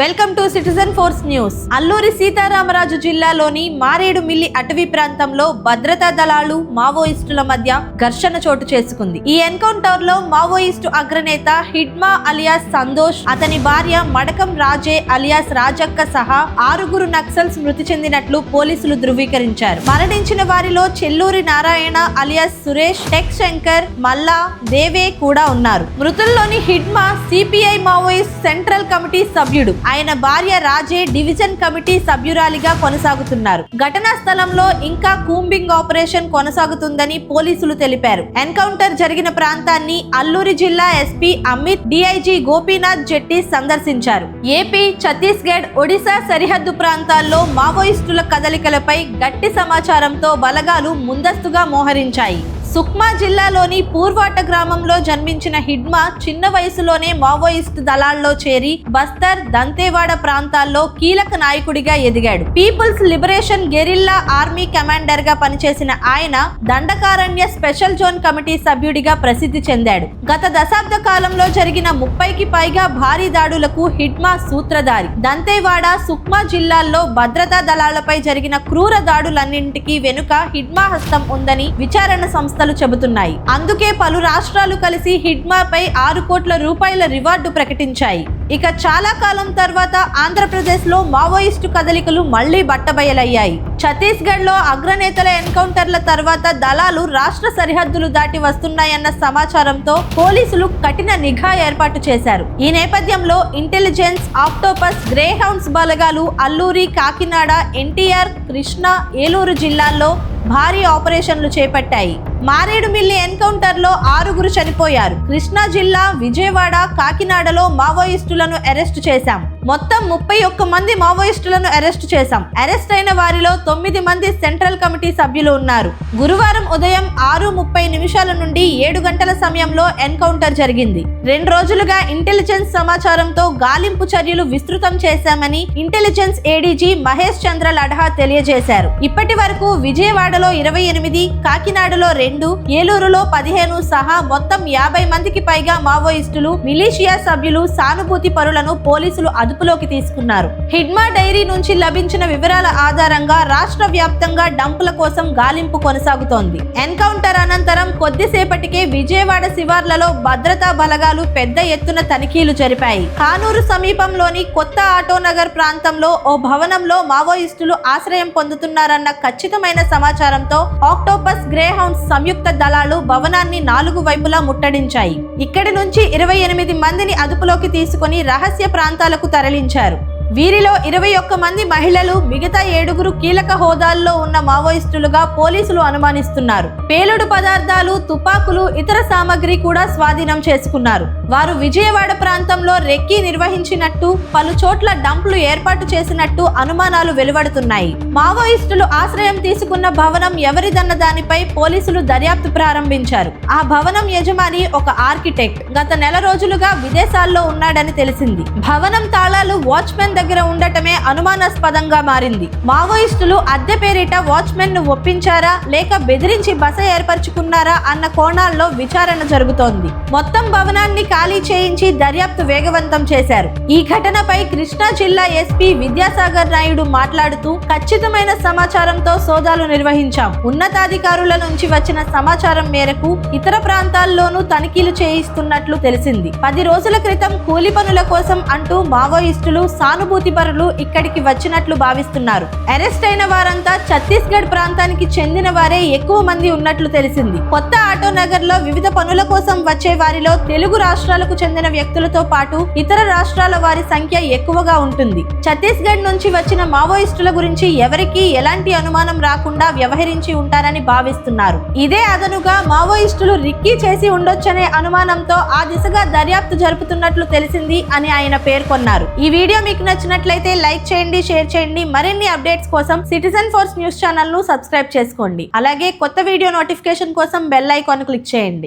Welcome to citizen force news. Alluri Sitaramaraju జిల్లాలోని మారేడుమిల్లి అటవీ ప్రాంతంలో భద్రతా దళాలు మావోయిస్టుల మధ్య ఘర్షణ చోటు చేసుకుంది. ఈ ఎన్కౌంటర్లో మావోయిస్టు అగ్రనేత హిడ్మా అలియాస్ సంతోష్ అతని భార్య మడకం రాజే అలియాస్ రాజక్క సహా ఆరుగురు నక్సల్స్ మృతి చెందినట్లు పోలీసులు ధృవీకరించారు. మరణించిన వారిలో చెల్లూరి నారాయణ అలియాస్ సురేష్ టెక్ శంకర్ మల్లా దేవే కూడా ఉన్నారు. మృతుల్లోని Hidma CPI Maoist central committee సభ్యుడు. ఆయన భార్య రాజే డివిజన్ కమిటీ సభ్యురాలిగా కొనసాగుతున్నారు. ఘటనా స్థలంలో ఇంకా కూంబింగ్ ఆపరేషన్ కొనసాగుతుందని పోలీసులు తెలిపారు. ఎన్కౌంటర్ జరిగిన ప్రాంతాన్ని అల్లూరి జిల్లా ఎస్పీ అమిత్ డిఐజీ గోపీనాథ్ జెట్టి సందర్శించారు. ఏపీ ఛత్తీస్గఢ్ ఒడిశా సరిహద్దు ప్రాంతాల్లో మావోయిస్టుల కదలికలపై గట్టి సమాచారంతో బలగాలు ముందస్తుగా మోహరించాయి. సుక్మా జిల్లాలోని పూర్వాట గ్రామంలో జన్మించిన హిడ్మా చిన్న వయసులోనే మావోయిస్ట్ దళాల్లో చేరి బస్తర్ దంతేవాడ ప్రాంతాల్లో కీలక నాయకుడిగా ఎదిగాడు. పీపుల్స్ లిబరేషన్ గెరిల్లా ఆర్మీ కమాండర్గా పనిచేసిన ఆయన దండకారణ్య స్పెషల్ జోన్ కమిటీ సభ్యుడిగా ప్రసిద్ధి చెందాడు. గత దశాబ్ద కాలంలో జరిగిన ముప్పైకి పైగా భారీ దాడులకు హిడ్మా సూత్రధారి. దంతేవాడ సుక్మా జిల్లాల్లో భద్రతా దళాలపై జరిగిన క్రూర దాడులన్నింటికీ వెనుక హిడ్మా హస్తం ఉందని విచారణ సంస్థ సంస్థలు చెబుతున్నాయి. అందుకే పలు రాష్ట్రాలు కలిసి హిడ్మాపై ఆరు కోట్ల రూపాయల రివార్డు ప్రకటించాయి. ఇక చాలా కాలం తర్వాత ఆంధ్రప్రదేశ్లో మావోయిస్టు కదలికలు మళ్ళీ బట్టబయలయ్యాయి. ఛత్తీస్గఢ్లో అగ్రనేతల ఎన్కౌంటర్ల తర్వాత దళాలు రాష్ట్ర సరిహద్దులు దాటి వస్తున్నాయన్న సమాచారంతో పోలీసులు కఠిన నిఘా ఏర్పాటు చేశారు. ఈ నేపథ్యంలో ఇంటెలిజెన్స్ ఆక్టోపస్ గ్రేహౌండ్స్ బలగాలు అల్లూరి కాకినాడ ఎన్టీఆర్ కృష్ణా ఏలూరు జిల్లాల్లో భారీ ఆపరేషన్లు చేపట్టాయి. మారేడుమిల్లి ఎన్కౌంటర్లో ఆరుగురు చనిపోయారు. కృష్ణా జిల్లా విజయవాడ కాకినాడలో మావోయిస్టులను అరెస్టు చేశాం. మొత్తం ముప్పై ఒక్క మంది మావోయిస్టులను అరెస్టు చేశాం. అరెస్ట్ అయిన వారిలో తొమ్మిది మంది సెంట్రల్ కమిటీ సభ్యులు ఉన్నారు. గురువారం ఉదయం ఆరు ముప్పై నిమిషాల నుండి ఏడు గంటల సమయంలో ఎన్కౌంటర్ జరిగింది. రెండు రోజులుగా ఇంటెలిజెన్స్ సమాచారంతో గాలింపు చర్యలు విస్తృతం చేశామని ఇంటెలిజెన్స్ ఏడీజీ మహేష్ చంద్ర లడ్హా తెలియజేశారు. ఇప్పటి వరకు విజయవాడలో ఇరవై ఎనిమిది కాకినాడలో రెండు ఏలూరులో పదిహేను సహా మొత్తం యాభై మందికి పైగా మావోయిస్టులు మిలీషియా సభ్యులు సానుభూతి పరులను పోలీసులు అదుపులోకి తీసుకున్నారు. హిడ్మా డైరీ నుంచి లభించిన వివరాల ఆధారంగా రాష్ట్ర వ్యాప్తంగా డంపుల కోసం గాలింపు కొనసాగుతోంది. ఎన్కౌంటర్ అనంతరం కొద్దిసేపటికే విజయవాడ శివార్లలో భద్రతా బలగాలు పెద్ద ఎత్తున తనిఖీలు జరిపాయి. కానూరు సమీపంలోని కొత్త ఆటోనగర్ ప్రాంతంలో ఓ భవనంలో మావోయిస్టులు ఆశ్రయం పొందుతున్నారన్న ఖచ్చితమైన సమాచారంతో ఆక్టోపస్ గ్రేహౌండ్ సంయుక్త దళాలు భవనాన్ని నాలుగు వైపులా ముట్టడించాయి. ఇక్కడి నుంచి ఇరవై ఎనిమిది మందిని అదుపులోకి తీసుకుని రహస్య ప్రాంతాలకు తరలించారు. వీరిలో ఇరవై ఒక్క మంది మహిళలు మిగతా ఏడుగురు కీలక హోదాల్లో ఉన్న మావోయిస్టులుగా పోలీసులు అనుమానిస్తున్నారు. పేలుడు పదార్థాలు తుపాకులు ఇతర సామగ్రి కూడా స్వాధీనం చేసుకున్నారు. వారు విజయవాడ ప్రాంతంలో రెక్కీ నిర్వహించినట్టు పలు చోట్ల డంప్లు ఏర్పాటు చేసినట్టు అనుమానాలు వెలువడుతున్నాయి. మావోయిస్టులు ఆశ్రయం తీసుకున్న భవనం ఎవరిదన్న దానిపై పోలీసులు దర్యాప్తు ప్రారంభించారు. ఆ భవనం యజమాని ఒక ఆర్కిటెక్ట్. గత నెల రోజులుగా విదేశాల్లో ఉన్నాడని తెలిసింది. భవనం తాళాలు వాచ్మెన్ దగ్గర ఉండటమే అనుమానాస్పదంగా మారింది. మావోయిస్టులు అద్దె పేరిట వాచ్మెన్ను ఒప్పించారా? లేక బెదిరించి బస ఏర్పరచుకున్నారా? అన్న కోణాల్లో విచారణ జరుగుతోంది. మొత్తం భవనాన్ని ఖాళీ చేయించి దర్యాప్తు వేగవంతం చేశారు. ఈ ఘటనపై కృష్ణా జిల్లా ఎస్పీ విద్యాసాగర్ నాయుడు మాట్లాడుతూ ఖచ్చితమైన సమాచారంతో సోదాలు నిర్వహించాం. ఉన్నతాధికారుల నుంచి వచ్చిన సమాచారం మేరకు ఇతర ప్రాంతాల్లోనూ తనిఖీలు చేయిస్తున్నట్లు తెలిసింది. పది రోజుల క్రితం కూలి పనుల కోసం అంటూ మావోయిస్టులు సాను పరులు ఇక్కడికి వచ్చినట్లు భావిస్తున్నారు. అరెస్ట్ అయిన వారంతా ఛత్తీస్గఢ్ ప్రాంతానికి చెందిన వారే ఎక్కువ మంది ఉన్నట్లు తెలిసింది. కొత్త ఆటో నగర్లో వివిధ పనుల కోసం వచ్చే వారిలో తెలుగు రాష్ట్రాలకు చెందిన వ్యక్తులతో పాటు ఇతర రాష్ట్రాల వారి సంఖ్య ఎక్కువగా ఉంటుంది. ఛత్తీస్గఢ్ నుంచి వచ్చిన మావోయిస్టుల గురించి ఎవరికీ ఎలాంటి అనుమానం రాకుండా వ్యవహరించి ఉంటారని భావిస్తున్నారు. ఇదే అదనుగా మావోయిస్టులు రిక్కీ చేసి ఉండొచ్చనే అనుమానంతో ఆ దిశగా దర్యాప్తు జరుపుతున్నట్లు తెలిసింది అని ఆయన పేర్కొన్నారు. ఈ వీడియో మీకు నచ్చినట్లయితే లైక్ చేయండి షేర్ చేయండి. మరిన్ని అప్డేట్స్ కోసం సిటిజన్ ఫోర్స్ న్యూస్ ఛానల్ను సబ్స్క్రైబ్ చేసుకోండి. అలాగే కొత్త వీడియో నోటిఫికేషన్ కోసం బెల్ ఐకాన్ క్లిక్ చేయండి.